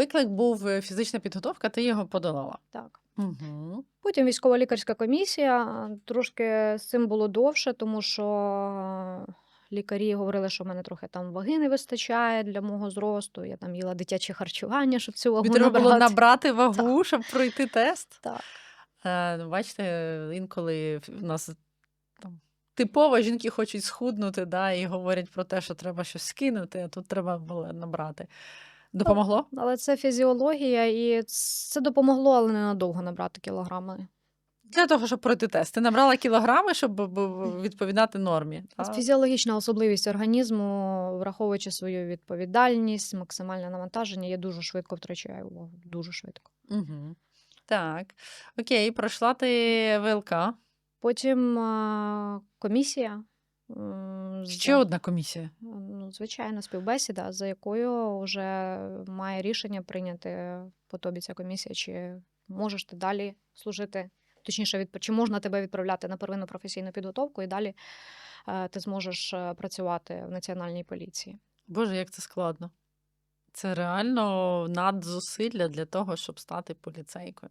виклик був е, фізична підготовка, ти його подолала. Так. Угу. Потім військово-лікарська комісія. Трошки з цим було довше, тому що лікарі говорили, що в мене трохи там ваги не вистачає для мого зросту. Я там їла дитяче харчування, щоб цю вагу Тобі треба було набрати. набрати вагу, щоб пройти тест. Так. Е, ну, Бачите, інколи в нас там типово жінки хочуть схуднути, да, і говорять про те, що треба щось скинути, а тут треба було набрати. Допомогло? Але це фізіологія, і це допомогло, але ненадовго набрати кілограми. Для того, щоб пройти тест. Ти набрала кілограми, щоб відповідати нормі. та? Фізіологічна особливість організму, враховуючи свою відповідальність, максимальне навантаження, я дуже швидко втрачаю увагу. Дуже швидко. Угу. Так. Окей, пройшла ти ВЛК. Потім комісія. Ще одна комісія. Ну, звичайно, співбесіда, за якою вже має рішення прийняти по тобі ця комісія, чи можеш ти далі служити, точніше, відп... чи можна тебе відправляти на первинну професійну підготовку, і далі е, ти зможеш е, працювати в національній поліції. Боже, як це складно. Це реально надзусилля для того, щоб стати поліцейкою.